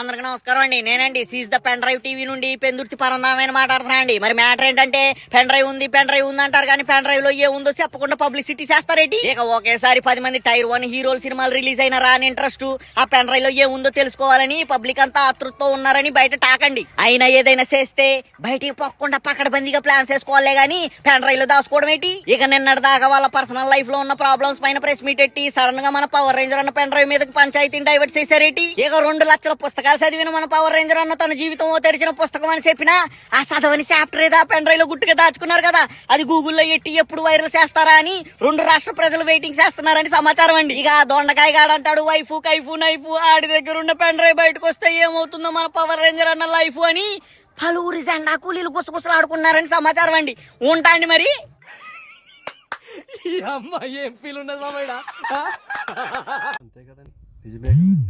అందరికి నమస్కారం అండి. నేనండి seize the pen drive TV నుండి పెందుర్తి పరందామైన మాట్లాడుతున్నా అండి మరి మ్యాటర్ ఏంటంటే పెన్ డ్రైవ్ ఉంది పెన్ డ్రైవ్ ఉంది అంటారు కానీ పెన్ డ్రైవ్లో ఏ ఉందో చెప్పకుండా పబ్లిసిటీ చేస్తారేంటి? ఇక ఒకేసారి పది మంది టైర్ వన్ హీరోల సినిమాలు రిలీజ్ అయిన రాని ఇంట్రెస్ట్ ఆ పెన్ డ్రైవ్లో ఏ ఉందో తెలుసుకోవాలని పబ్లిక్ అంతా ఆతృతతో ఉన్నారని బయట టాకండి అయినా ఏదైనా చేస్తే బయటికి పోకుండా పకడబందీగా ప్లాన్స్ వేసుకోవాలే గానీ పెన్ డ్రైవ్లో దాచుకోవడం ఏంటి? ఇక నిన్నటి దాకా వాళ్ళ పర్సనల్ లైఫ్లో ఉన్న ప్రాబ్లమ్స్ పైన ప్రెస్ మీట్ ఎట్టి సడన్గా మన పవర్ రేంజర్ అన్న పెన్ డ్రైవ్ మీదకి పంచాయతీని డైవర్ట్ చేశారేటి? ఇక రెండు లక్షల పుస్తకం పుస్తకాలు చదివిన మన పవర్ రేంజర్ అన్న తన జీవితం ఓ తెరిచిన పుస్తకం అని చెప్పినా ఆ చదవని చాప్టర్ ఏదో పెన్ డ్రైవ్లో గుట్టుగా దాచుకున్నారు కదా. అది గూగుల్లో ఎట్టి ఎప్పుడు వైరల్ చేస్తారా అని రెండు రాష్ట్ర ప్రజలు వెయిటింగ్ చేస్తున్నారని సమాచారం అండి. ఇక దొండకాయ గాడంటాడు వైఫ్ కైఫ్ నైఫ్ ఆడి దగ్గర ఉన్న పెన్ డ్రైవ్ బయటకు వస్తే ఏమవుతుందో మన పవర్ రేంజర్ అన్న లైఫ్ అని పలువురి జెండా కూలీలు గుసగుసలాడుకున్నారని సమాచారం అండి. ఉంటా అండి మరి. ఈ అమ్మాయి ఏం ఫీల్ ఉన్నది అంతే కదండి. నిజమే కదా.